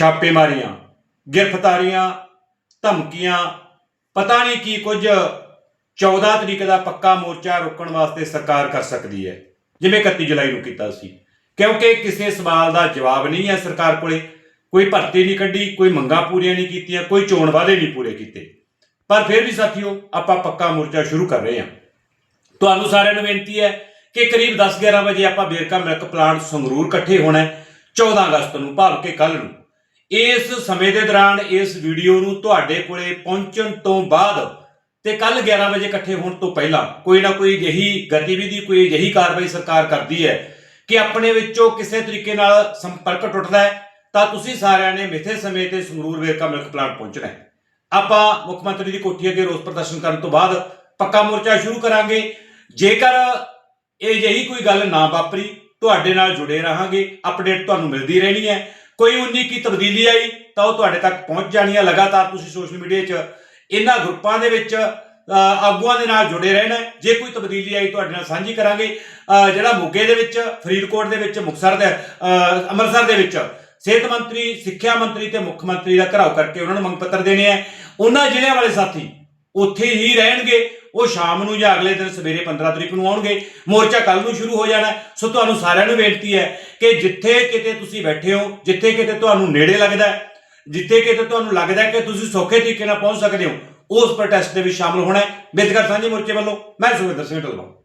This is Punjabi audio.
ਛਾਪੇਮਾਰੀਆਂ, ਗ੍ਰਿਫਤਾਰੀਆਂ, ਧਮਕੀਆਂ, ਪਤਾ ਨਹੀਂ ਕੀ ਕੁਝ 14 ਤਰੀਕ ਦਾ ਪੱਕਾ ਮੋਰਚਾ ਰੋਕਣ ਵਾਸਤੇ ਸਰਕਾਰ ਕਰ ਸਕਦੀ ਹੈ। ਜਿਵੇਂ 31 ਜੁਲਾਈ ਨੂੰ ਕੀਤਾ ਸੀ। ਕਿਉਂਕਿ ਕਿਸੇ ਸਵਾਲ ਦਾ ਜਵਾਬ ਨਹੀਂ ਹੈ ਸਰਕਾਰ ਕੋਲੇ। ਕੋਈ ਭਰਤੀ ਨਹੀਂ ਕੱਢੀ, ਕੋਈ ਮੰਗਾਂ ਪੂਰੀਆਂ ਨਹੀਂ ਕੀਤੀਆਂ, ਕੋਈ ਚੋਣ ਵਾਅਦੇ ਨਹੀਂ ਪੂਰੇ ਕੀਤੇ। ਪਰ ਫਿਰ ਵੀ ਸਾਥੀਓ, ਆਪਾਂ ਪੱਕਾ ਮੋਰਚਾ ਸ਼ੁਰੂ ਕਰ ਰਹੇ ਹਾਂ। ਤੁਹਾਨੂੰ ਸਾਰਿਆਂ ਨੂੰ ਬੇਨਤੀ ਹੈ ਕਿ ਕਰੀਬ 10-11 ਵਜੇ ਆਪਾਂ ਵੇਰਕਾ ਮਿਲਕ ਪਲਾਂਟ ਸੰਗਰੂਰ ਇਕੱਠੇ ਹੋਣਾ ਹੈ। 14 ਅਗਸਤ ਨੂੰ, ਭਾਵ ਕਿ ਕੱਲ ਨੂੰ। ਇਸ ਸਮੇਂ ਦੇ ਦੌਰਾਨ ਇਸ ਵੀਡੀਓ ਨੂੰ ਤੁਹਾਡੇ ਕੋਲੇ ਪਹੁੰਚਣ ਤੋਂ ਬਾਅਦ ਤੇ ਕੱਲ 11 ਵਜੇ ਇਕੱਠੇ ਹੋਣ ਤੋਂ ਪਹਿਲਾਂ ਕੋਈ ਨਾ ਕੋਈ ਅਜਿਹੀ ਗਤੀਵਿਧੀ, ਕੋਈ ਅਜਿਹੀ ਕਾਰਵਾਈ ਸਰਕਾਰ ਕਰਦੀ ਹੈ ਕਿ ਆਪਣੇ ਵਿੱਚੋਂ ਕਿਸੇ ਤਰੀਕੇ ਨਾਲ ਸੰਪਰਕ ਟੁੱਟਦਾ ਹੈ, ਤਾਂ ਤੁਸੀਂ ਸਾਰਿਆਂ ਨੇ ਮਿੱਥੇ ਸਮੇਂ ਤੇ ਸੰਗਰੂਰ ਵੇਰਕਾ ਮਿਲਕ ਪਲਾਂਟ ਪਹੁੰਚਣਾ ਹੈ। ਆਪਾਂ ਮੁੱਖ ਮੰਤਰੀ ਦੀ ਕੋਠੀ ਅੱਗੇ ਰੋਸ ਪ੍ਰਦਰਸ਼ਨ ਕਰਨ ਤੋਂ ਬਾਅਦ ਪੱਕਾ ਮੋਰਚਾ ਸ਼ੁਰੂ ਕਰਾਂਗੇ। ਜੇਕਰ ਇਹ ਜਿਹੀ ਕੋਈ ਗੱਲ ਨਾ ਵਾਪਰੀ, ਤੁਹਾਡੇ ਨਾਲ ਜੁੜੇ ਰਹਾਂਗੇ, ਅਪਡੇਟ ਤੁਹਾਨੂੰ ਮਿਲਦੀ ਰਹਿਣੀ ਹੈ। ਕੋਈ ਉਨੀ ਕੀ ਤਬਦੀਲੀ ਆਈ ਤਾਂ ਉਹ ਤੁਹਾਡੇ ਤੱਕ ਪਹੁੰਚ ਜਾਣੀ ਹੈ ਲਗਾਤਾਰ ਤੁਸੀਂ ਸੋਸ਼ਲ ਮੀਡੀਆ 'ਚ ਇਹਨਾਂ ਗਰੁੱਪਾਂ ਦੇ ਵਿੱਚ ਆਗੂਆਂ ਦੇ ਨਾਲ ਜੁੜੇ ਰਹਿਣਾ ਜੇ ਕੋਈ ਤਬਦੀਲੀ ਆਈ ਤੁਹਾਡੇ ਨਾਲ ਸਾਂਝੀ ਕਰਾਂਗੇ। ਜਿਹੜਾ ਮੋਗੇ ਦੇ ਵਿੱਚ, ਫਰੀਦਕੋਟ ਦੇ ਵਿੱਚ, ਮੁਕਤਸਰ ਦੇ ਅੰਮ੍ਰਿਤਸਰ ਦੇ ਵਿੱਚ ਸਿਹਤ ਮੰਤਰੀ, ਸਿੱਖਿਆ ਮੰਤਰੀ ਤੇ ਮੁੱਖ ਮੰਤਰੀ ਦਾ ਘਰਾਓ ਕਰਕੇ ਉਹਨਾਂ ਨੂੰ ਮੰਗ ਪੱਤਰ ਦੇਣੇ ਆ। ਉਹਨਾਂ ਜ਼ਿਲ੍ਹਿਆਂ ਵਾਲੇ ਸਾਥੀ ਉੱਥੇ ਹੀ ਰਹਿਣਗੇ। ਉਹ ਸ਼ਾਮ ਨੂੰ ਜਾਂ ਅਗਲੇ ਦਿਨ ਸਵੇਰੇ 15 ਤਰੀਕ ਨੂੰ ਆਉਣਗੇ। ਮੋਰਚਾ ਕੱਲ ਨੂੰ ਸ਼ੁਰੂ ਹੋ ਜਾਣਾ ਸੋ ਤੁਹਾਨੂੰ ਸਾਰਿਆਂ ਨੂੰ ਬੇਨਤੀ ਹੈ ਕਿ ਜਿੱਥੇ ਕਿਤੇ ਤੁਸੀਂ ਬੈਠੇ ਹੋ, ਜਿੱਥੇ ਕਿਤੇ ਤੁਹਾਨੂੰ ਨੇੜੇ ਲੱਗਦਾ ਹੈ, ਜਿੱਥੇ ਕਿਤੇ ਤੁਹਾਨੂੰ ਲੱਗਦਾ ਹੈ ਕਿ ਤੁਸੀਂ ਸੌਖੇ ਤਰੀਕੇ ਨਾਲ ਪਹੁੰਚ ਸਕਦੇ ਹੋ, ਉਸ ਪ੍ਰੋਟੈਸਟ ਦੇ ਵਿੱਚ ਸ਼ਾਮਲ ਹੋਣਾ ਹੈ। ਬਿੰਦਗੜ ਸਾਂਝੇ ਮੋਰਚੇ ਵੱਲੋਂ, ਮੈਂ ਸੁਖਵਿੰਦਰ ਸਿੰਘ ਢਲਵਾ